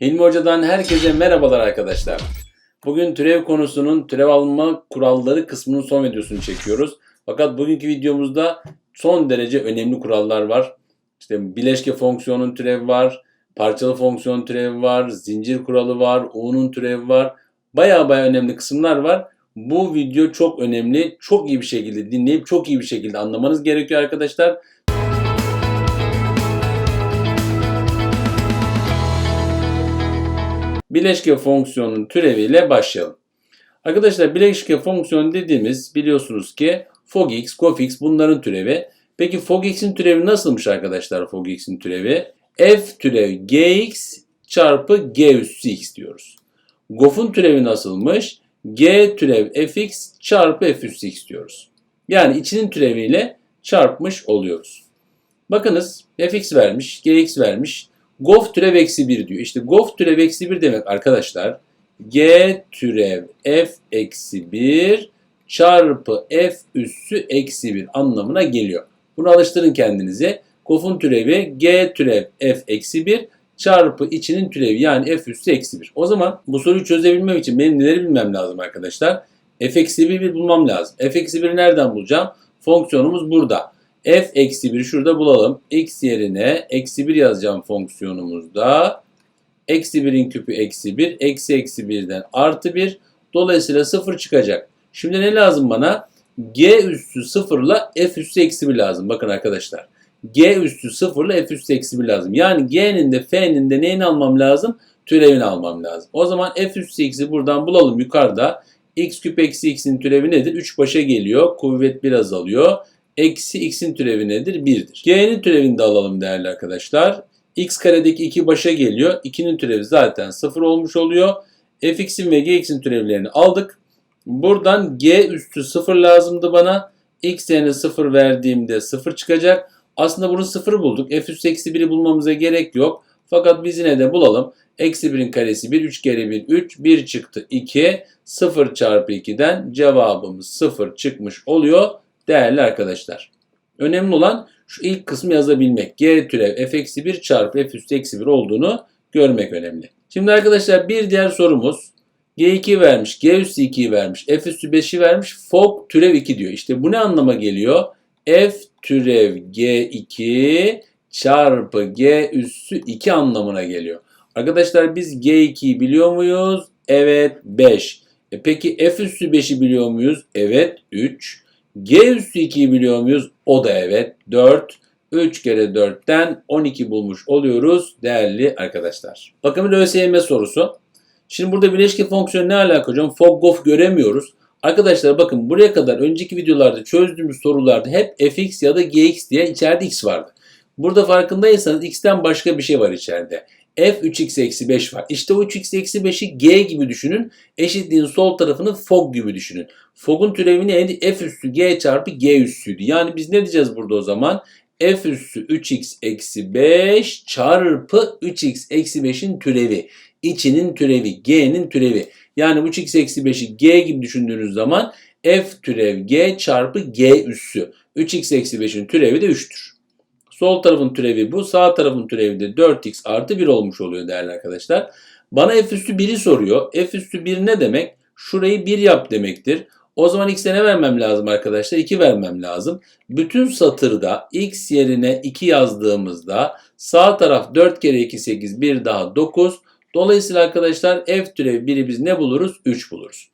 Hilmi Hoca'dan herkese merhabalar arkadaşlar. Bugün türev konusunun türev alma kuralları kısmının son videosunu çekiyoruz. Fakat bugünkü videomuzda son derece önemli kurallar var. İşte bileşke fonksiyonun türevi var, parçalı fonksiyon türevi var, zincir kuralı var, U'nun türevi var. Baya baya önemli kısımlar var. Bu video çok önemli. Çok iyi bir şekilde dinleyip çok iyi bir şekilde anlamanız gerekiyor arkadaşlar. Bileşke fonksiyonun türeviyle başlayalım. Arkadaşlar bileşke fonksiyon dediğimiz biliyorsunuz ki fogx, cofx bunların türevi. Peki fogx'in türevi nasılmış arkadaşlar fogx'in türevi? f türev gx çarpı g üssü x diyoruz. Gof'un türevi nasılmış? g türev fx çarpı f üssü x diyoruz. Yani içinin türeviyle çarpmış oluyoruz. Bakınız fx vermiş, gx vermiş. Gof türev eksi 1 diyor. İşte gof türev eksi 1 demek arkadaşlar. G türev f eksi 1 çarpı f üssü eksi 1 anlamına geliyor. Bunu alıştırın kendinize. Gof'un türevi g türev f eksi 1 çarpı içinin türevi yani f üssü eksi 1. O zaman bu soruyu çözebilmem için benim neleri bilmem lazım arkadaşlar? f eksi 1 bulmam lazım. f eksi 1'i nereden bulacağım? Fonksiyonumuz burada f eksi 1'i şurada bulalım. x yerine eksi 1 yazacağım fonksiyonumuzda. Eksi 1'in küpü eksi 1. Eksi eksi 1'den artı 1. Dolayısıyla 0 çıkacak. Şimdi ne lazım bana? g üstü 0 ile f üstü eksi 1 lazım. Bakın arkadaşlar. g üstü 0 ile f üstü eksi 1 lazım. Yani g'nin de f'nin de neyini almam lazım? Türevini almam lazım. O zaman f üstü eksi buradan bulalım yukarıda. x küp eksi x'in türevi nedir? 3 başa geliyor. Kuvvet biraz azalıyor eksi x'in türevi nedir? 1'dir. G'nin türevini de alalım değerli arkadaşlar. x karedeki 2 başa geliyor. 2'nin türevi zaten 0 olmuş oluyor. fx'in ve gx'in türevlerini aldık. Buradan g üstü 0 lazımdı bana. x yerine 0 verdiğimde 0 çıkacak. Aslında bunu 0 bulduk. f üstü eksi 1'i bulmamıza gerek yok. Fakat biz yine de bulalım. Eksi 1'in karesi 1, 3 kere 1, 3, 1 çıktı 2. 0 çarpı 2'den cevabımız 0 çıkmış oluyor değerli arkadaşlar. Önemli olan şu ilk kısmı yazabilmek. G türev f eksi 1 çarpı f üstü eksi 1 olduğunu görmek önemli. Şimdi arkadaşlar bir diğer sorumuz. G2 vermiş, G üstü 2'yi vermiş, F üstü 5'i vermiş, fog türev 2 diyor. İşte bu ne anlama geliyor? F türev G2 çarpı G üstü 2 anlamına geliyor. Arkadaşlar biz G2'yi biliyor muyuz? Evet 5. E peki F üstü 5'i biliyor muyuz? Evet 3. G üstü 2'yi biliyor muyuz? O da evet. 4. 3 kere 4'ten 12 bulmuş oluyoruz değerli arkadaşlar. Bakın bir ÖSYM sorusu. Şimdi burada bileşke fonksiyonu ne alaka hocam? Fog gof göremiyoruz. Arkadaşlar bakın buraya kadar önceki videolarda çözdüğümüz sorularda hep fx ya da gx diye içeride x vardı. Burada farkındaysanız x'ten başka bir şey var içeride f 3x eksi 5 var. İşte o 3x eksi 5'i g gibi düşünün. Eşitliğin sol tarafını fog gibi düşünün. Fog'un türevi neydi? f üstü g çarpı g üstüydü. Yani biz ne diyeceğiz burada o zaman? f üstü 3x eksi 5 çarpı 3x eksi 5'in türevi. İçinin türevi, g'nin türevi. Yani bu 3x eksi 5'i g gibi düşündüğünüz zaman f türev g çarpı g üssü. 3x eksi 5'in türevi de 3'tür. Sol tarafın türevi bu. Sağ tarafın türevi de 4x artı 1 olmuş oluyor değerli arkadaşlar. Bana f üstü 1'i soruyor. f üstü 1 ne demek? Şurayı 1 yap demektir. O zaman x'e ne vermem lazım arkadaşlar? 2 vermem lazım. Bütün satırda x yerine 2 yazdığımızda sağ taraf 4 kere 2 8 1 daha 9. Dolayısıyla arkadaşlar f türevi 1'i biz ne buluruz? 3 buluruz.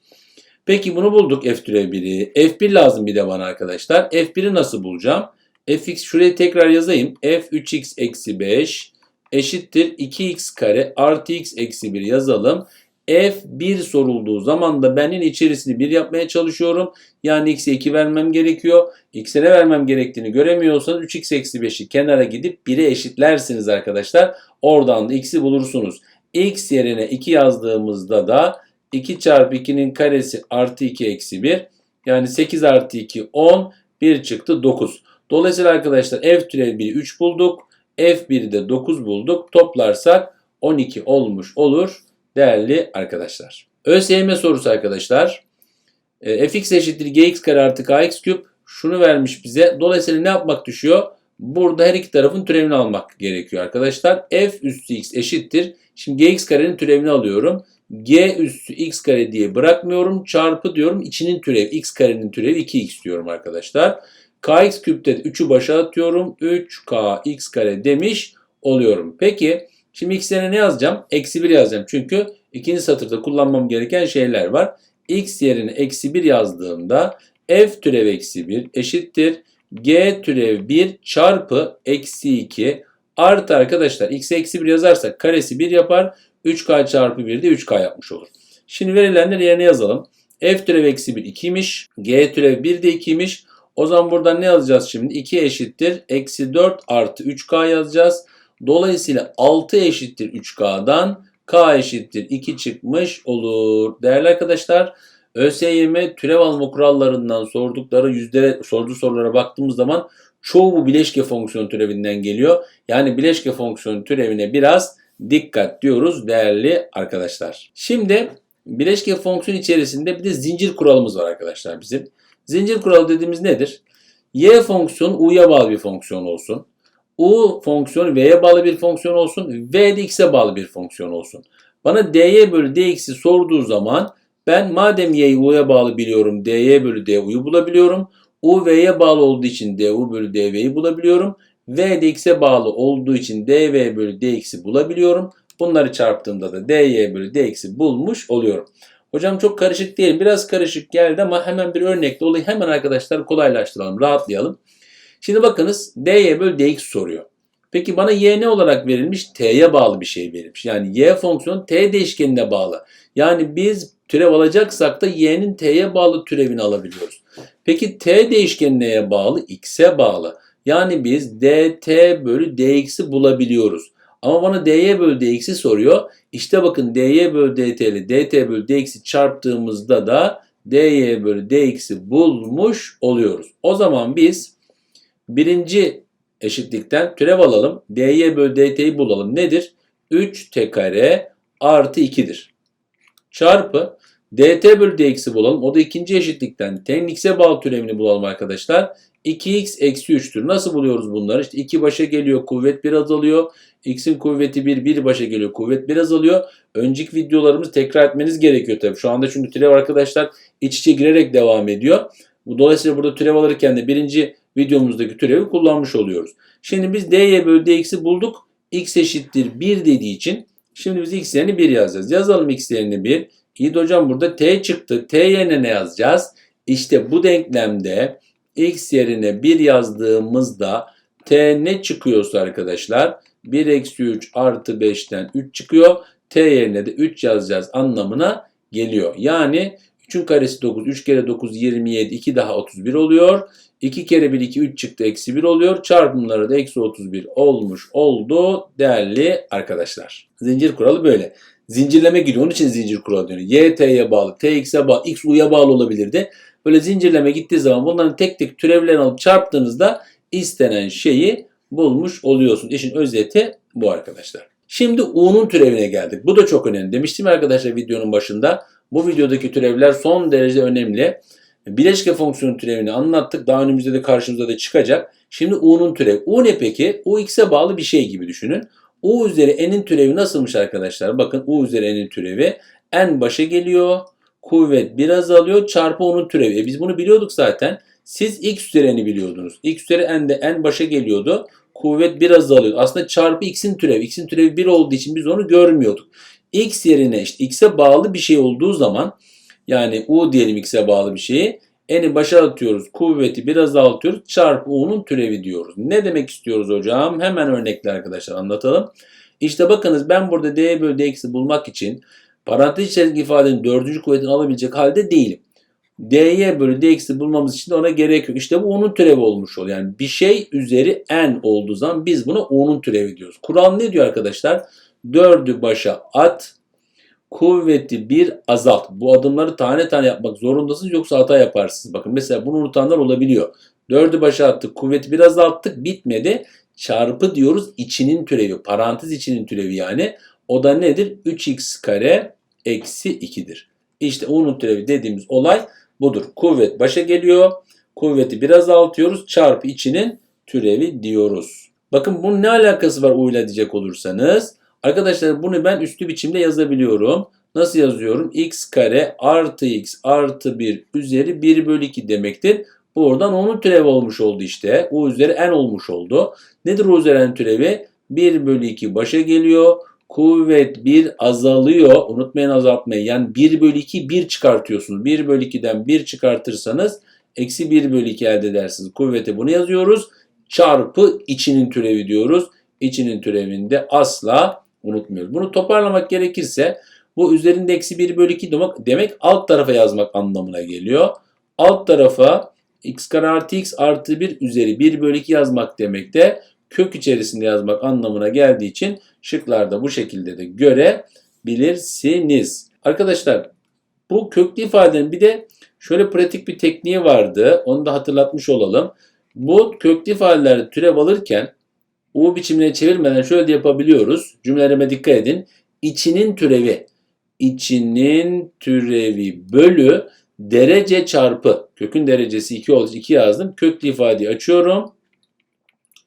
Peki bunu bulduk f türevi 1'i. f1 lazım bir de bana arkadaşlar. f1'i nasıl bulacağım? Fx şuraya tekrar yazayım. f 3x eksi 5 eşittir 2x kare artı x eksi 1 yazalım. f1 sorulduğu zaman da benin içerisini 1 yapmaya çalışıyorum. Yani x'e 2 vermem gerekiyor. x'e ne vermem gerektiğini göremiyorsanız 3x eksi 5'i kenara gidip 1'e eşitlersiniz arkadaşlar. Oradan da x'i bulursunuz. x yerine 2 yazdığımızda da 2 çarpı 2'nin karesi artı 2 eksi 1. Yani 8 artı 2 10. 1 çıktı 9. Dolayısıyla arkadaşlar f türev 1'i 3 bulduk. F1'i de 9 bulduk. Toplarsak 12 olmuş olur değerli arkadaşlar. ÖSYM sorusu arkadaşlar. E, fx eşittir gx kare artı kx küp. Şunu vermiş bize. Dolayısıyla ne yapmak düşüyor? Burada her iki tarafın türevini almak gerekiyor arkadaşlar. f üstü x eşittir. Şimdi gx karenin türevini alıyorum. g üstü x kare diye bırakmıyorum. Çarpı diyorum. içinin türevi x karenin türevi 2x diyorum arkadaşlar. Kx küpte 3'ü başa atıyorum. 3kx kare demiş oluyorum. Peki şimdi x ne yazacağım? Eksi 1 yazacağım. Çünkü ikinci satırda kullanmam gereken şeyler var. x yerine eksi 1 yazdığımda f türev eksi 1 eşittir. g türev 1 çarpı eksi 2 artı arkadaşlar x eksi 1 yazarsak karesi 1 yapar. 3k çarpı 1 de 3k yapmış olur. Şimdi verilenleri yerine yazalım. f türev eksi 1 2'ymiş. g türev 1 de 2'ymiş. O zaman buradan ne yazacağız şimdi? 2 eşittir. Eksi 4 artı 3k yazacağız. Dolayısıyla 6 eşittir 3K'dan K eşittir 2 çıkmış olur. Değerli arkadaşlar ÖSYM türev alma kurallarından sordukları yüzde sorduğu sorulara baktığımız zaman çoğu bu bileşke fonksiyon türevinden geliyor. Yani bileşke fonksiyon türevine biraz dikkat diyoruz değerli arkadaşlar. Şimdi bileşke fonksiyon içerisinde bir de zincir kuralımız var arkadaşlar bizim. Zincir kuralı dediğimiz nedir? Y fonksiyonu U'ya bağlı bir fonksiyon olsun. U fonksiyonu V'ye bağlı bir fonksiyon olsun. V de X'e bağlı bir fonksiyon olsun. Bana dy bölü dx'i sorduğu zaman ben madem y'yi u'ya bağlı biliyorum dy bölü du'yu bulabiliyorum. u v'ye bağlı olduğu için du bölü dv'yi bulabiliyorum. v de x'e bağlı olduğu için dv bölü dx'i bulabiliyorum. Bunları çarptığımda da dy bölü dx'i bulmuş oluyorum. Hocam çok karışık değil. Biraz karışık geldi ama hemen bir örnekle olayı hemen arkadaşlar kolaylaştıralım, rahatlayalım. Şimdi bakınız dy bölü dx soruyor. Peki bana y ne olarak verilmiş? T'ye bağlı bir şey verilmiş. Yani y fonksiyonu t değişkenine bağlı. Yani biz türev alacaksak da y'nin t'ye bağlı türevini alabiliyoruz. Peki t değişkeni neye bağlı? x'e bağlı. Yani biz dt bölü dx'i bulabiliyoruz. Ama bana dy bölü dx'i soruyor. İşte bakın dy bölü dt ile dt bölü dx'i çarptığımızda da dy bölü dx'i bulmuş oluyoruz. O zaman biz birinci eşitlikten türev alalım. dy bölü dt'yi bulalım. Nedir? 3t kare artı 2'dir. Çarpı dt bölü dx'i bulalım. O da ikinci eşitlikten t'nin x'e bağlı türevini bulalım arkadaşlar. 2x eksi 3'tür. Nasıl buluyoruz bunları? İşte 2 başa geliyor kuvvet 1 azalıyor. x'in kuvveti 1, 1 başa geliyor kuvvet 1 azalıyor. Önceki videolarımızı tekrar etmeniz gerekiyor tabii. Şu anda çünkü türev arkadaşlar iç içe girerek devam ediyor. Dolayısıyla burada türev alırken de birinci videomuzdaki türevi kullanmış oluyoruz. Şimdi biz dy bölü dx'i bulduk. x eşittir 1 dediği için şimdi biz x yerine 1 yazacağız. Yazalım x yerine 1. İyi hocam burada t çıktı. t yerine ne yazacağız? İşte bu denklemde x yerine 1 yazdığımızda t ne çıkıyorsa arkadaşlar 1 eksi 3 artı 5'ten 3 çıkıyor. t yerine de 3 yazacağız anlamına geliyor. Yani 3'ün karesi 9, 3 kere 9 27, 2 daha 31 oluyor. 2 kere 1 2 3 çıktı eksi 1 oluyor. Çarpımları da eksi 31 olmuş oldu değerli arkadaşlar. Zincir kuralı böyle. Zincirleme gidiyor. Onun için zincir kuralı diyor. Y t'ye bağlı, t x'e bağlı, x u'ya bağlı olabilirdi. Böyle zincirleme gittiği zaman bunların tek tek türevlerini alıp çarptığınızda istenen şeyi bulmuş oluyorsun. İşin özeti bu arkadaşlar. Şimdi u'nun türevine geldik. Bu da çok önemli. Demiştim arkadaşlar videonun başında. Bu videodaki türevler son derece önemli. Bileşke fonksiyonu türevini anlattık. Daha önümüzde de karşımıza da çıkacak. Şimdi u'nun türevi. u ne peki? u x'e bağlı bir şey gibi düşünün. U üzeri n'in türevi nasılmış arkadaşlar? Bakın u üzeri n'in türevi n başa geliyor. Kuvvet biraz azalıyor. Çarpı onun türevi. E biz bunu biliyorduk zaten. Siz x üzeri n'i biliyordunuz. x üzeri n de n başa geliyordu. Kuvvet biraz azalıyor. Aslında çarpı x'in türevi. x'in türevi 1 olduğu için biz onu görmüyorduk. x yerine işte x'e bağlı bir şey olduğu zaman yani u diyelim x'e bağlı bir şeyi n'i başa atıyoruz. Kuvveti biraz azaltıyoruz. Çarpı u'nun türevi diyoruz. Ne demek istiyoruz hocam? Hemen örnekle arkadaşlar anlatalım. İşte bakınız ben burada d bölü dx'i bulmak için parantez içerisindeki ifadenin dördüncü kuvvetini alabilecek halde değilim. dy bölü dx'i bulmamız için de ona gerek yok. İşte bu u'nun türevi olmuş oluyor. Yani bir şey üzeri n olduğu zaman biz buna u'nun türevi diyoruz. Kural ne diyor arkadaşlar? 4'ü başa at, kuvveti bir azalt. Bu adımları tane tane yapmak zorundasınız yoksa hata yaparsınız. Bakın mesela bunu unutanlar olabiliyor. 4'ü başa attık, kuvveti bir azalttık, bitmedi. Çarpı diyoruz içinin türevi, parantez içinin türevi yani. O da nedir? 3x kare eksi 2'dir. İşte u'nun türevi dediğimiz olay budur. Kuvvet başa geliyor. Kuvveti biraz azaltıyoruz. Çarpı içinin türevi diyoruz. Bakın bunun ne alakası var u ile diyecek olursanız. Arkadaşlar bunu ben üstü biçimde yazabiliyorum. Nasıl yazıyorum? x kare artı x artı 1 üzeri 1 bölü 2 demektir. Bu oradan onun türevi olmuş oldu işte. u üzeri n olmuş oldu. Nedir u üzeri n türevi? 1 bölü 2 başa geliyor. Kuvvet 1 azalıyor. Unutmayın azaltmayı. Yani 1 bölü 2 1 çıkartıyorsunuz. 1 bölü 2'den 1 çıkartırsanız eksi 1 bölü 2 elde edersiniz. Kuvveti bunu yazıyoruz. Çarpı içinin türevi diyoruz. İçinin türevinde asla unutmuyoruz. Bunu toparlamak gerekirse bu üzerinde eksi 1 bölü 2 demek, demek alt tarafa yazmak anlamına geliyor. Alt tarafa x kare artı x artı 1 üzeri 1 bölü 2 yazmak demek de kök içerisinde yazmak anlamına geldiği için şıklarda bu şekilde de görebilirsiniz. Arkadaşlar bu köklü ifadenin bir de şöyle pratik bir tekniği vardı. Onu da hatırlatmış olalım. Bu köklü ifadeler türev alırken U biçimine çevirmeden şöyle de yapabiliyoruz. Cümlelerime dikkat edin. İçinin türevi. içinin türevi bölü derece çarpı. Kökün derecesi 2 olduğu 2 yazdım. Köklü ifadeyi açıyorum.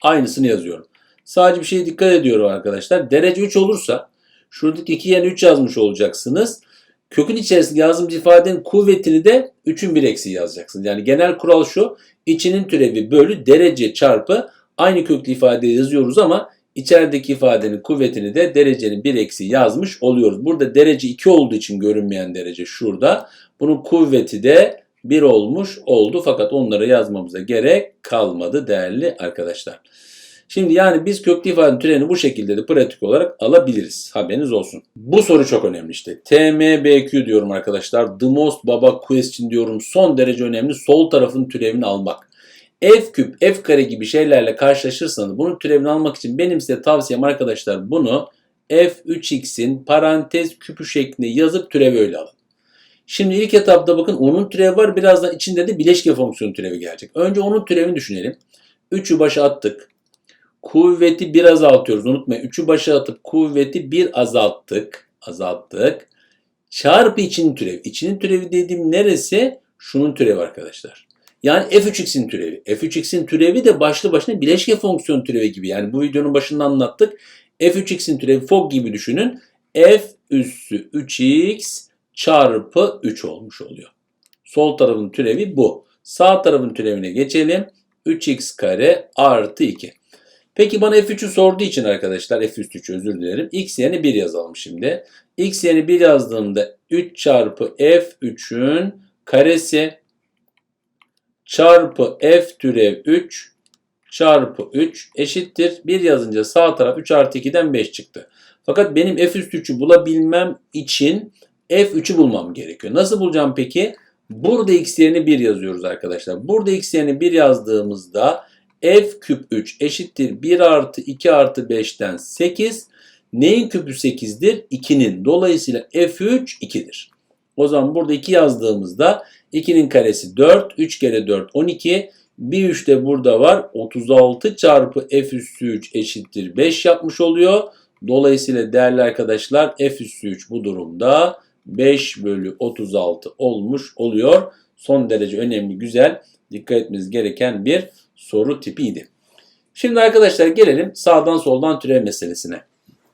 Aynısını yazıyorum. Sadece bir şeye dikkat ediyorum arkadaşlar. Derece 3 olursa şuradaki 2 yerine 3 yazmış olacaksınız. Kökün içerisinde yazdığımız ifadenin kuvvetini de 3'ün 1 eksiği yazacaksınız. Yani genel kural şu. içinin türevi bölü derece çarpı aynı köklü ifadeyi yazıyoruz ama içerideki ifadenin kuvvetini de derecenin 1 eksiği yazmış oluyoruz. Burada derece 2 olduğu için görünmeyen derece şurada. Bunun kuvveti de 1 olmuş oldu fakat onları yazmamıza gerek kalmadı değerli arkadaşlar. Şimdi yani biz köklü ifadenin türevini bu şekilde de pratik olarak alabiliriz. Haberiniz olsun. Bu soru çok önemli işte. TMBQ diyorum arkadaşlar. The most baba question diyorum. Son derece önemli. Sol tarafın türevini almak. F küp, F kare gibi şeylerle karşılaşırsanız bunun türevini almak için benim size tavsiyem arkadaşlar bunu F3x'in parantez küpü şeklinde yazıp türevi öyle alın. Şimdi ilk etapta bakın onun türevi var. Birazdan içinde de bileşke fonksiyon türevi gelecek. Önce onun türevini düşünelim. 3'ü başa attık. Kuvveti 1 azaltıyoruz. Unutmayın 3'ü başa atıp kuvveti 1 azalttık. Azalttık. Çarpı içinin türevi. İçinin türevi dediğim neresi? Şunun türevi arkadaşlar. Yani f3x'in türevi. f3x'in türevi de başlı başına bileşke fonksiyon türevi gibi. Yani bu videonun başında anlattık. f3x'in türevi fog gibi düşünün. f üssü 3x çarpı 3 olmuş oluyor. Sol tarafın türevi bu. Sağ tarafın türevine geçelim. 3x kare artı 2. Peki bana f3'ü sorduğu için arkadaşlar f üstü 3 özür dilerim. x yerine 1 yazalım şimdi. x yerine 1 yazdığımda 3 çarpı f3'ün karesi çarpı f türev 3 çarpı 3 eşittir. 1 yazınca sağ taraf 3 artı 2'den 5 çıktı. Fakat benim f üstü 3'ü bulabilmem için f3'ü bulmam gerekiyor. Nasıl bulacağım peki? Burada x yerine 1 yazıyoruz arkadaşlar. Burada x yerine 1 yazdığımızda f küp 3 eşittir 1 artı 2 artı 5'ten 8. Neyin küpü 8'dir? 2'nin. Dolayısıyla f3 2'dir. O zaman burada 2 yazdığımızda 2'nin karesi 4. 3 kere 4 12. Bir 3 de burada var. 36 çarpı f üssü 3 eşittir 5 yapmış oluyor. Dolayısıyla değerli arkadaşlar f üssü 3 bu durumda 5 bölü 36 olmuş oluyor. Son derece önemli, güzel, dikkat etmeniz gereken bir soru tipiydi. Şimdi arkadaşlar gelelim sağdan soldan türev meselesine.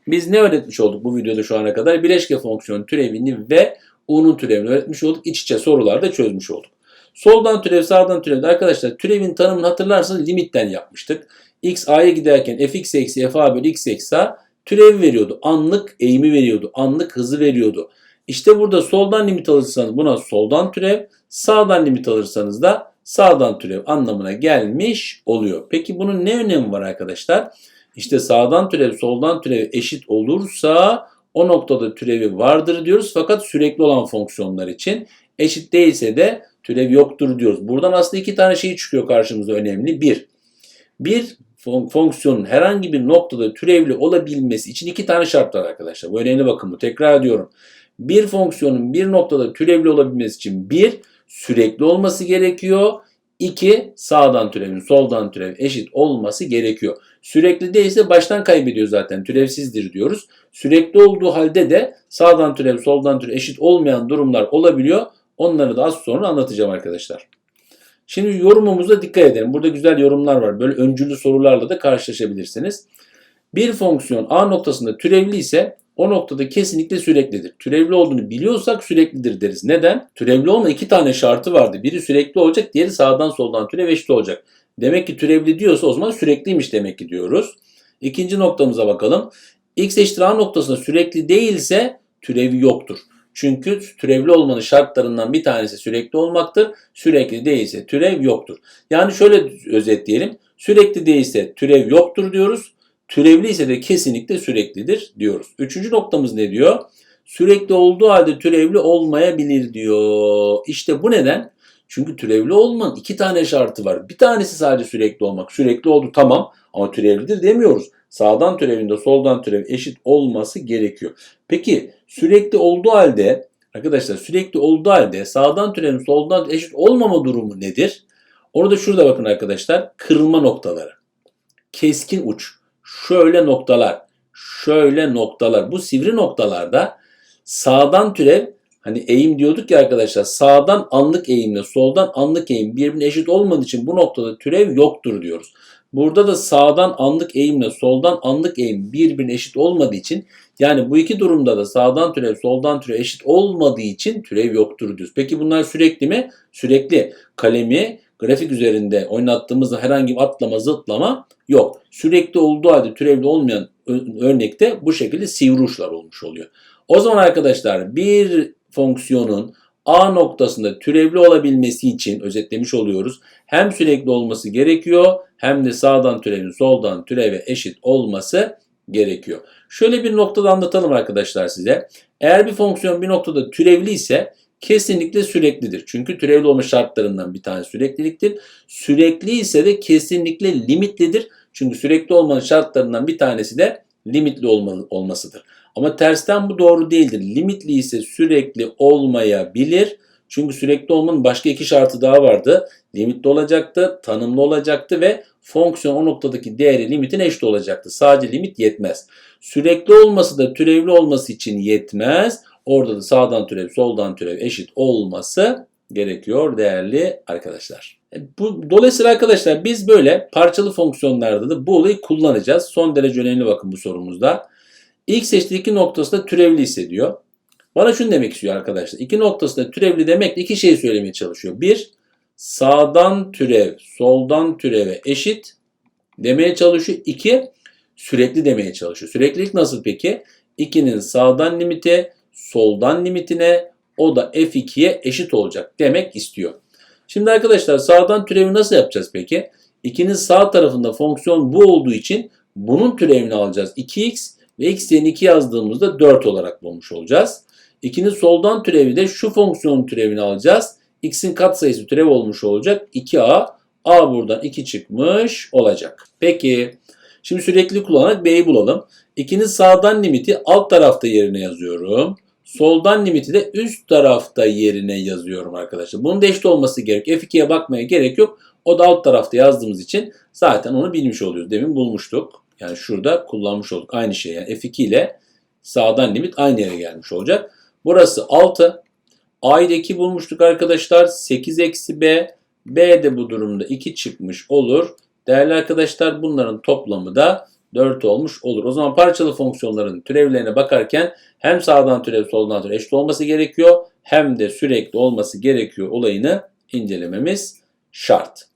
Biz ne öğretmiş olduk bu videoda şu ana kadar? Bileşke fonksiyon türevini ve u'nun türevini öğretmiş olduk. İç içe sorularda çözmüş olduk. Soldan türev, sağdan türevde arkadaşlar türevin tanımını hatırlarsanız limitten yapmıştık. x a'ya giderken fx eksi f a bölü x eksi a türevi veriyordu. Anlık eğimi veriyordu. Anlık hızı veriyordu. İşte burada soldan limit alırsanız buna soldan türev, sağdan limit alırsanız da sağdan türev anlamına gelmiş oluyor. Peki bunun ne önemi var arkadaşlar? İşte sağdan türev, soldan türev eşit olursa o noktada türevi vardır diyoruz fakat sürekli olan fonksiyonlar için eşit değilse de türev yoktur diyoruz. Buradan aslında iki tane şey çıkıyor karşımıza önemli. Bir, bir fonksiyonun herhangi bir noktada türevli olabilmesi için iki tane şart var arkadaşlar. Bu önemli bakın bu. Tekrar ediyorum. Bir fonksiyonun bir noktada türevli olabilmesi için bir sürekli olması gerekiyor. İki sağdan türevin soldan türev eşit olması gerekiyor. Sürekli değilse baştan kaybediyor zaten. Türevsizdir diyoruz. Sürekli olduğu halde de sağdan türev soldan türev eşit olmayan durumlar olabiliyor. Onları da az sonra anlatacağım arkadaşlar. Şimdi yorumumuza dikkat edelim. Burada güzel yorumlar var. Böyle öncüllü sorularla da karşılaşabilirsiniz. Bir fonksiyon A noktasında türevli ise o noktada kesinlikle süreklidir. Türevli olduğunu biliyorsak süreklidir deriz. Neden? Türevli olma iki tane şartı vardı. Biri sürekli olacak, diğeri sağdan soldan türev eşit olacak. Demek ki türevli diyorsa o zaman sürekliymiş demek ki diyoruz. İkinci noktamıza bakalım. X eşittir A noktasında sürekli değilse türevi yoktur. Çünkü türevli olmanın şartlarından bir tanesi sürekli olmaktır. Sürekli değilse türev yoktur. Yani şöyle özetleyelim. Sürekli değilse türev yoktur diyoruz. Türevli ise de kesinlikle süreklidir diyoruz. Üçüncü noktamız ne diyor? Sürekli olduğu halde türevli olmayabilir diyor. İşte bu neden? Çünkü türevli olmanın iki tane şartı var. Bir tanesi sadece sürekli olmak. Sürekli oldu tamam ama türevlidir demiyoruz. Sağdan türevinde soldan türev eşit olması gerekiyor. Peki sürekli olduğu halde arkadaşlar sürekli olduğu halde sağdan türevin soldan eşit olmama durumu nedir? Onu da şurada bakın arkadaşlar. Kırılma noktaları. Keskin uç. Şöyle noktalar. Şöyle noktalar. Bu sivri noktalarda sağdan türev hani eğim diyorduk ya arkadaşlar sağdan anlık eğimle soldan anlık eğim birbirine eşit olmadığı için bu noktada türev yoktur diyoruz. Burada da sağdan anlık eğimle soldan anlık eğim birbirine eşit olmadığı için yani bu iki durumda da sağdan türev soldan türev eşit olmadığı için türev yoktur diyoruz. Peki bunlar sürekli mi? Sürekli. Kalemi grafik üzerinde oynattığımızda herhangi bir atlama zıtlama yok. Sürekli olduğu halde türevli olmayan örnekte bu şekilde sivri olmuş oluyor. O zaman arkadaşlar bir fonksiyonun A noktasında türevli olabilmesi için özetlemiş oluyoruz. Hem sürekli olması gerekiyor hem de sağdan türevin soldan türeve eşit olması gerekiyor. Şöyle bir noktada anlatalım arkadaşlar size. Eğer bir fonksiyon bir noktada türevli ise kesinlikle süreklidir. Çünkü türevli olma şartlarından bir tanesi sürekliliktir. Sürekli ise de kesinlikle limitlidir. Çünkü sürekli olmanın şartlarından bir tanesi de limitli olma, olmasıdır. Ama tersten bu doğru değildir. Limitli ise sürekli olmayabilir. Çünkü sürekli olmanın başka iki şartı daha vardı. Limitli olacaktı, tanımlı olacaktı ve fonksiyon o noktadaki değeri limitin eşit olacaktı. Sadece limit yetmez. Sürekli olması da türevli olması için yetmez. Orada da sağdan türev, soldan türev eşit olması gerekiyor değerli arkadaşlar. E, bu, dolayısıyla arkadaşlar biz böyle parçalı fonksiyonlarda da bu olayı kullanacağız. Son derece önemli bakın bu sorumuzda. İlk seçtiği iki noktasında türevli hissediyor. Bana şunu demek istiyor arkadaşlar. İki noktasında türevli demek iki şey söylemeye çalışıyor. Bir, sağdan türev, soldan türeve eşit demeye çalışıyor. İki, sürekli demeye çalışıyor. Süreklilik nasıl peki? 2'nin sağdan limiti, soldan limitine, o da f2'ye eşit olacak demek istiyor. Şimdi arkadaşlar sağdan türevi nasıl yapacağız peki? 2'nin sağ tarafında fonksiyon bu olduğu için bunun türevini alacağız. 2x ve x yerine 2 yazdığımızda 4 olarak bulmuş olacağız. 2'nin soldan türevi de şu fonksiyonun türevini alacağız. x'in katsayısı türev olmuş olacak. 2a. a buradan 2 çıkmış olacak. Peki. Şimdi sürekli kullanarak b'yi bulalım. 2'nin sağdan limiti alt tarafta yerine yazıyorum. Soldan limiti de üst tarafta yerine yazıyorum arkadaşlar. Bunun da eşit olması gerek. F2'ye bakmaya gerek yok. O da alt tarafta yazdığımız için zaten onu bilmiş oluyoruz. Demin bulmuştuk. Yani şurada kullanmış olduk. Aynı şey yani F2 ile sağdan limit aynı yere gelmiş olacak. Burası 6. A'yı da 2 bulmuştuk arkadaşlar. 8 eksi B. B de bu durumda 2 çıkmış olur. Değerli arkadaşlar bunların toplamı da 4 olmuş olur. O zaman parçalı fonksiyonların türevlerine bakarken hem sağdan türev soldan türev eşit olması gerekiyor hem de sürekli olması gerekiyor olayını incelememiz şart.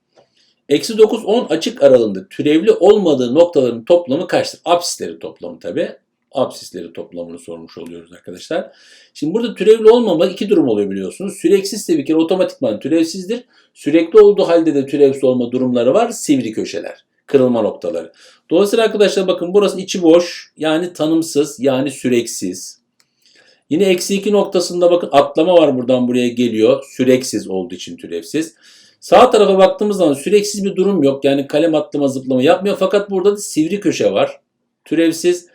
Eksi 9 10 açık aralığında türevli olmadığı noktaların toplamı kaçtır? Apsisleri toplamı tabi. Apsisleri toplamını sormuş oluyoruz arkadaşlar. Şimdi burada türevli olmama iki durum oluyor biliyorsunuz. Süreksizse bir kere otomatikman türevsizdir. Sürekli olduğu halde de türevsiz olma durumları var. Sivri köşeler kırılma noktaları. Dolayısıyla arkadaşlar bakın burası içi boş yani tanımsız yani süreksiz. Yine eksi 2 noktasında bakın atlama var buradan buraya geliyor. Süreksiz olduğu için türevsiz. Sağ tarafa baktığımız zaman süreksiz bir durum yok. Yani kalem atlama zıplama yapmıyor. Fakat burada da sivri köşe var. Türevsiz.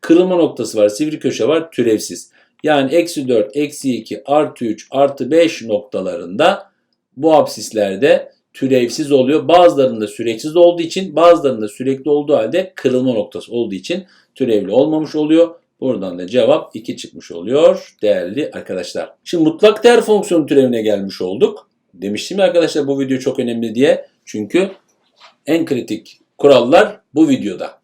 Kırılma noktası var. Sivri köşe var. Türevsiz. Yani eksi 4, eksi 2, artı 3, artı 5 noktalarında bu absislerde türevsiz oluyor. Bazılarında süreksiz olduğu için bazılarında sürekli olduğu halde kırılma noktası olduğu için türevli olmamış oluyor. Buradan da cevap 2 çıkmış oluyor değerli arkadaşlar. Şimdi mutlak değer fonksiyonu türevine gelmiş olduk. Demiştim ya arkadaşlar bu video çok önemli diye. Çünkü en kritik kurallar bu videoda.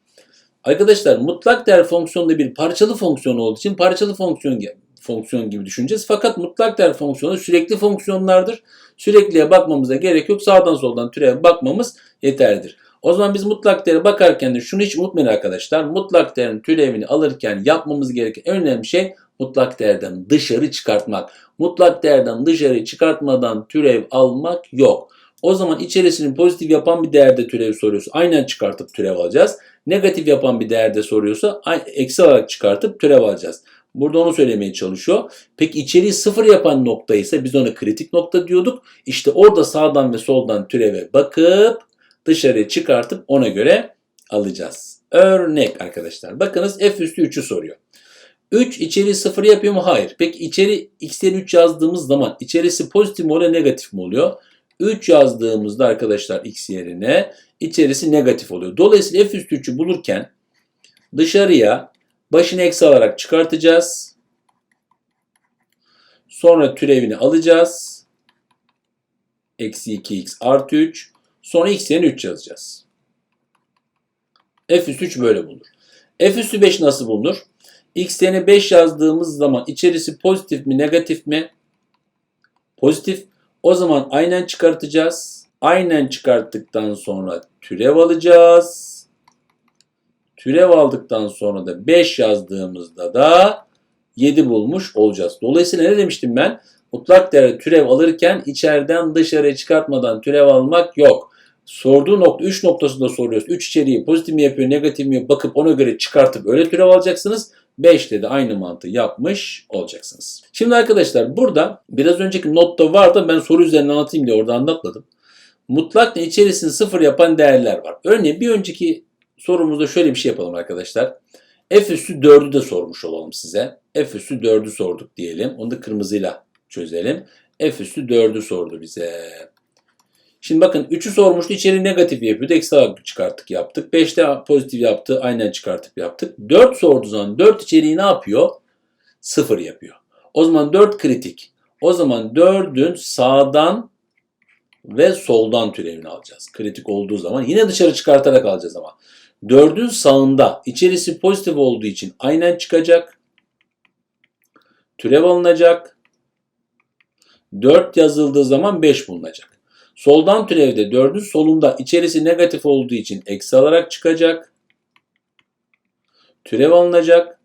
Arkadaşlar mutlak değer fonksiyonu da bir parçalı fonksiyon olduğu için parçalı fonksiyon fonksiyon gibi düşüneceğiz. Fakat mutlak değer fonksiyonu sürekli fonksiyonlardır. Sürekliye bakmamıza gerek yok. Sağdan soldan türeve bakmamız yeterlidir. O zaman biz mutlak değere bakarken de şunu hiç unutmayın arkadaşlar. Mutlak değerin türevini alırken yapmamız gereken en önemli şey mutlak değerden dışarı çıkartmak. Mutlak değerden dışarı çıkartmadan türev almak yok. O zaman içerisini pozitif yapan bir değerde türev soruyorsa aynen çıkartıp türev alacağız. Negatif yapan bir değerde soruyorsa eksi olarak çıkartıp türev alacağız. Burada onu söylemeye çalışıyor. Peki içeriği sıfır yapan nokta ise biz ona kritik nokta diyorduk. İşte orada sağdan ve soldan türeve bakıp dışarıya çıkartıp ona göre alacağız. Örnek arkadaşlar. Bakınız f üstü 3'ü soruyor. 3 içeriği sıfır yapıyor mu? Hayır. Peki içeri x'den 3 yazdığımız zaman içerisi pozitif mi oluyor negatif mi oluyor? 3 yazdığımızda arkadaşlar x yerine içerisi negatif oluyor. Dolayısıyla f üstü 3'ü bulurken dışarıya başını eksi alarak çıkartacağız. Sonra türevini alacağız. Eksi 2x artı 3. Sonra x yerine 3 yazacağız. f üstü 3 böyle bulunur. f üstü 5 nasıl bulunur? x yerine 5 yazdığımız zaman içerisi pozitif mi negatif mi? Pozitif. O zaman aynen çıkartacağız. Aynen çıkarttıktan sonra türev alacağız. Türev aldıktan sonra da 5 yazdığımızda da 7 bulmuş olacağız. Dolayısıyla ne demiştim ben? Mutlak değer türev alırken içeriden dışarıya çıkartmadan türev almak yok. Sorduğu nokta 3 noktasında soruyoruz. 3 içeriği pozitif mi yapıyor, negatif mi yapıyor bakıp ona göre çıkartıp öyle türev alacaksınız. 5'te de aynı mantığı yapmış olacaksınız. Şimdi arkadaşlar burada biraz önceki notta vardı ben soru üzerine anlatayım diye orada anlatmadım. Mutlak içerisini sıfır yapan değerler var. Örneğin bir önceki sorumuzda şöyle bir şey yapalım arkadaşlar. F üssü 4'ü de sormuş olalım size. F üssü 4'ü sorduk diyelim. Onu da kırmızıyla çözelim. F üssü 4'ü sordu bize. Şimdi bakın 3'ü sormuştu içeri negatif yapıyordu. Eksi çıkarttık yaptık. 5'te pozitif yaptı. Aynen çıkartıp yaptık. 4 sorduğu zaman 4 içeriği ne yapıyor? 0 yapıyor. O zaman 4 kritik. O zaman 4'ün sağdan ve soldan türevini alacağız. Kritik olduğu zaman yine dışarı çıkartarak alacağız ama. 4'ün sağında içerisi pozitif olduğu için aynen çıkacak. Türev alınacak. 4 yazıldığı zaman 5 bulunacak. Soldan türevde 4'ün solunda içerisi negatif olduğu için eksi alarak çıkacak. Türev alınacak.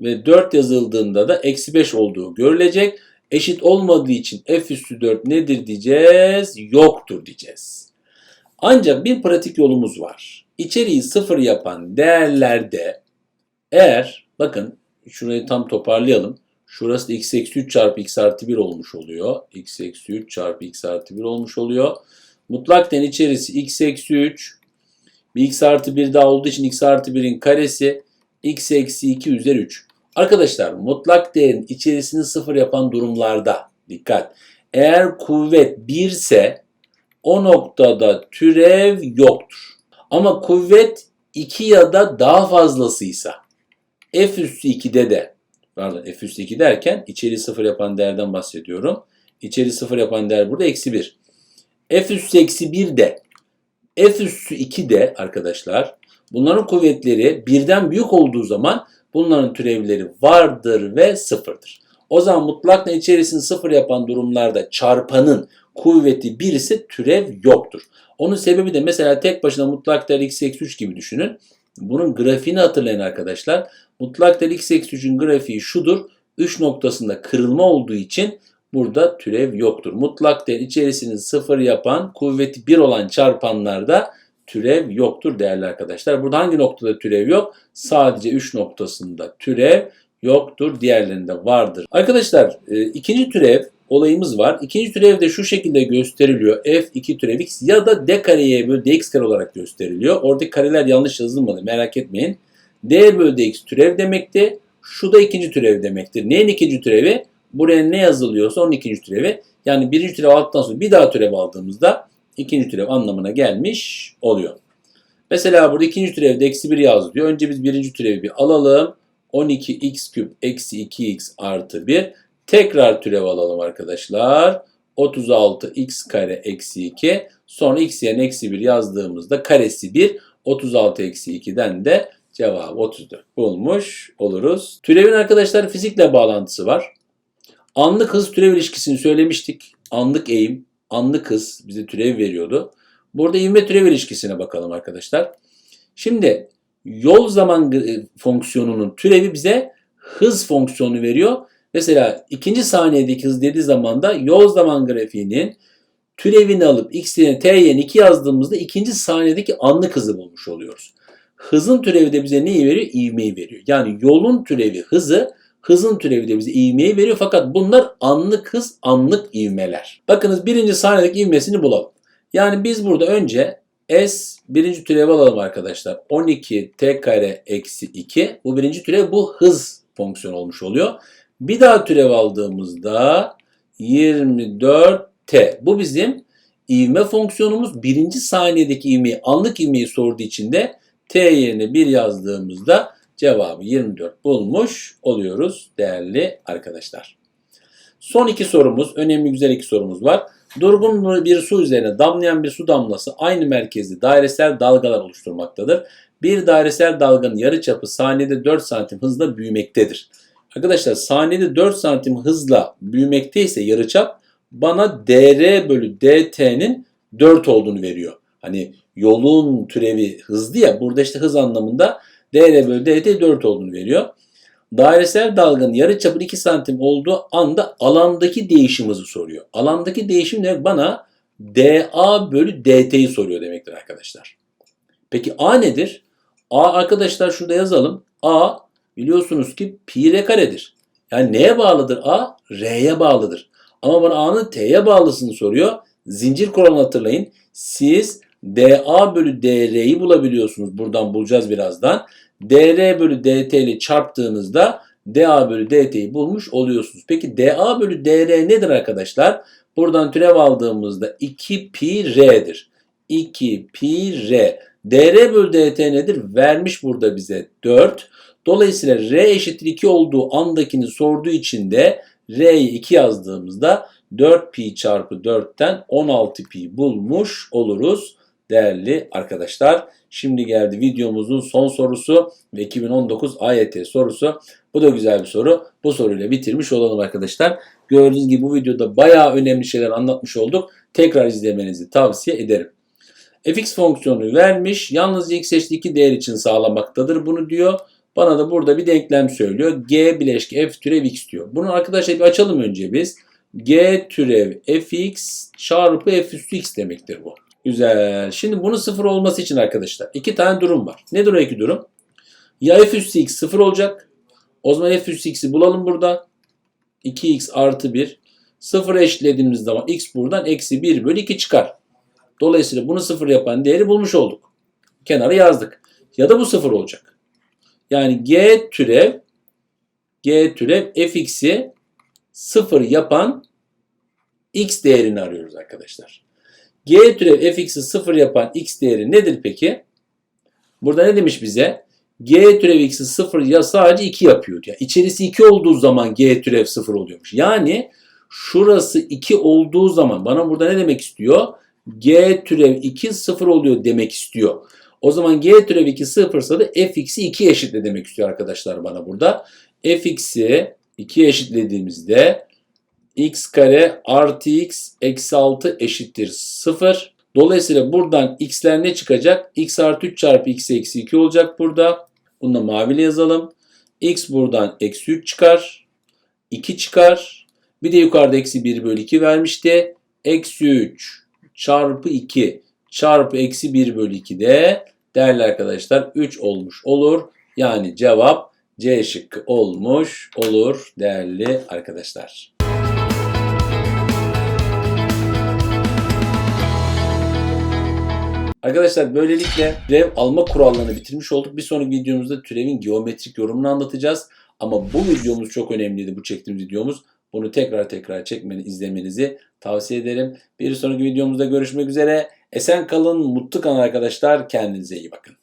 Ve 4 yazıldığında da eksi 5 olduğu görülecek. Eşit olmadığı için f üstü 4 nedir diyeceğiz? Yoktur diyeceğiz. Ancak bir pratik yolumuz var. İçeriği sıfır yapan değerlerde eğer bakın şurayı tam toparlayalım. Şurası da x eksi 3 çarpı x artı 1 olmuş oluyor. x eksi 3 çarpı x artı 1 olmuş oluyor. Mutlak den içerisi x eksi 3 bir x artı 1 daha olduğu için x artı 1'in karesi x eksi 2 üzeri 3. Arkadaşlar mutlak değerin içerisini sıfır yapan durumlarda dikkat. Eğer kuvvet 1 ise o noktada türev yoktur. Ama kuvvet 2 ya da daha fazlasıysa f üstü 2'de de pardon f üstü 2 derken içeri sıfır yapan değerden bahsediyorum. İçeri sıfır yapan değer burada eksi 1. f üstü eksi 1 de f üstü 2 de arkadaşlar bunların kuvvetleri birden büyük olduğu zaman bunların türevleri vardır ve sıfırdır. O zaman mutlak ne içerisini sıfır yapan durumlarda çarpanın kuvveti 1 ise türev yoktur. Onun sebebi de mesela tek başına mutlak değer x eksi 3 gibi düşünün. Bunun grafiğini hatırlayın arkadaşlar. Mutlak değer x eksi 3'ün grafiği şudur. 3 noktasında kırılma olduğu için burada türev yoktur. Mutlak değer içerisini sıfır yapan kuvveti 1 olan çarpanlarda türev yoktur değerli arkadaşlar. Burada hangi noktada türev yok? Sadece 3 noktasında türev yoktur. Diğerlerinde vardır. Arkadaşlar e, ikinci türev olayımız var. İkinci türev de şu şekilde gösteriliyor. F2 türev x ya da d kareye bölü dx kare olarak gösteriliyor. Oradaki kareler yanlış yazılmadı merak etmeyin. d bölü dx türev demekti. Şu da ikinci türev demektir. Neyin ikinci türevi? Buraya ne yazılıyorsa onun ikinci türevi. Yani birinci türev aldıktan sonra bir daha türev aldığımızda ikinci türev anlamına gelmiş oluyor. Mesela burada ikinci türevde eksi 1 yaz. Önce biz birinci türevi bir alalım. 12x küp eksi 2x artı 1. Tekrar türev alalım arkadaşlar. 36 x kare eksi 2. Sonra x yerine eksi 1 yazdığımızda karesi 1. 36 eksi 2'den de cevabı 34 bulmuş oluruz. Türevin arkadaşlar fizikle bağlantısı var. Anlık hız türev ilişkisini söylemiştik. Anlık eğim, anlık hız bize türev veriyordu. Burada ivme türev ilişkisine bakalım arkadaşlar. Şimdi yol zaman e, fonksiyonunun türevi bize hız fonksiyonu veriyor. Mesela ikinci saniyedeki hız dediği zaman da yol zaman grafiğinin türevini alıp x yerine t yerine 2 yazdığımızda ikinci saniyedeki anlık hızı bulmuş oluyoruz. Hızın türevi de bize neyi veriyor? İvmeyi veriyor. Yani yolun türevi hızı, hızın türevi de bize ivmeyi veriyor. Fakat bunlar anlık hız, anlık ivmeler. Bakınız birinci saniyedeki ivmesini bulalım. Yani biz burada önce S birinci türevi alalım arkadaşlar. 12 t kare eksi 2. Bu birinci türev bu hız fonksiyonu olmuş oluyor. Bir daha türev aldığımızda 24t. Bu bizim ivme fonksiyonumuz. Birinci saniyedeki ivmeyi, anlık ivmeyi sorduğu için de t yerine 1 yazdığımızda cevabı 24 bulmuş oluyoruz değerli arkadaşlar. Son iki sorumuz, önemli güzel iki sorumuz var. Durgun bir su üzerine damlayan bir su damlası aynı merkezli dairesel dalgalar oluşturmaktadır. Bir dairesel dalganın yarıçapı saniyede 4 santim hızla büyümektedir. Arkadaşlar saniyede 4 santim hızla büyümekteyse yarıçap bana dr bölü dt'nin 4 olduğunu veriyor. Hani yolun türevi hızlı ya burada işte hız anlamında dr bölü dt 4 olduğunu veriyor. Dairesel dalganın yarıçapı 2 santim olduğu anda alandaki değişim hızı soruyor. Alandaki değişim ne? Bana dA bölü dt'yi soruyor demektir arkadaşlar. Peki A nedir? A arkadaşlar şurada yazalım. A biliyorsunuz ki pi r karedir. Yani neye bağlıdır A? R'ye bağlıdır. Ama bana A'nın T'ye bağlısını soruyor. Zincir kuralını hatırlayın. Siz dA bölü dr'yi bulabiliyorsunuz. Buradan bulacağız birazdan. dr bölü dt ile çarptığınızda dA bölü dt'yi bulmuş oluyorsunuz. Peki dA bölü dr nedir arkadaşlar? Buradan türev aldığımızda 2 pi r'dir. 2 pi r. dr bölü dt nedir? Vermiş burada bize 4. Dolayısıyla r eşittir 2 olduğu andakini sorduğu için de r'yi 2 yazdığımızda 4 pi çarpı 4'ten 16 pi bulmuş oluruz değerli arkadaşlar. Şimdi geldi videomuzun son sorusu ve 2019 AYT sorusu. Bu da güzel bir soru. Bu soruyla bitirmiş olalım arkadaşlar. Gördüğünüz gibi bu videoda bayağı önemli şeyler anlatmış olduk. Tekrar izlemenizi tavsiye ederim. fx fonksiyonu vermiş. Yalnızca x eşit 2 değer için sağlamaktadır bunu diyor. Bana da burada bir denklem söylüyor. G bileşki f türev x diyor. Bunu arkadaşlar bir açalım önce biz. G türev fx çarpı f üstü x demektir bu. Güzel. Şimdi bunun sıfır olması için arkadaşlar iki tane durum var. Nedir o iki durum? Ya f üstü x sıfır olacak. O zaman f üstü x'i bulalım burada. 2x artı 1. Sıfır eşitlediğimiz zaman x buradan eksi 1 bölü 2 çıkar. Dolayısıyla bunu sıfır yapan değeri bulmuş olduk. Kenara yazdık. Ya da bu sıfır olacak. Yani g türev g türev fx'i sıfır yapan x değerini arıyoruz arkadaşlar. G türev fx'i sıfır yapan x değeri nedir peki? Burada ne demiş bize? G türev x'i sıfır ya sadece 2 yapıyor. Yani içerisi 2 olduğu zaman G türev sıfır oluyormuş. Yani şurası 2 olduğu zaman bana burada ne demek istiyor? G türev 2 sıfır oluyor demek istiyor. O zaman G türev 2 sıfırsa da fx'i 2 eşitle demek istiyor arkadaşlar bana burada. fx'i 2 eşitlediğimizde x kare artı x eksi 6 eşittir 0. Dolayısıyla buradan x'ler ne çıkacak? x artı 3 çarpı x eksi 2 olacak burada. Bunu da maviyle yazalım. x buradan eksi 3 çıkar. 2 çıkar. Bir de yukarıda eksi 1 bölü 2 vermişti. Eksi 3 çarpı 2 çarpı eksi 1 bölü 2 de değerli arkadaşlar 3 olmuş olur. Yani cevap C şıkkı olmuş olur değerli arkadaşlar. Arkadaşlar böylelikle türev alma kurallarını bitirmiş olduk. Bir sonraki videomuzda türevin geometrik yorumunu anlatacağız. Ama bu videomuz çok önemliydi bu çektiğimiz videomuz. Bunu tekrar tekrar çekmeni, izlemenizi tavsiye ederim. Bir sonraki videomuzda görüşmek üzere. Esen kalın, mutlu kalın arkadaşlar. Kendinize iyi bakın.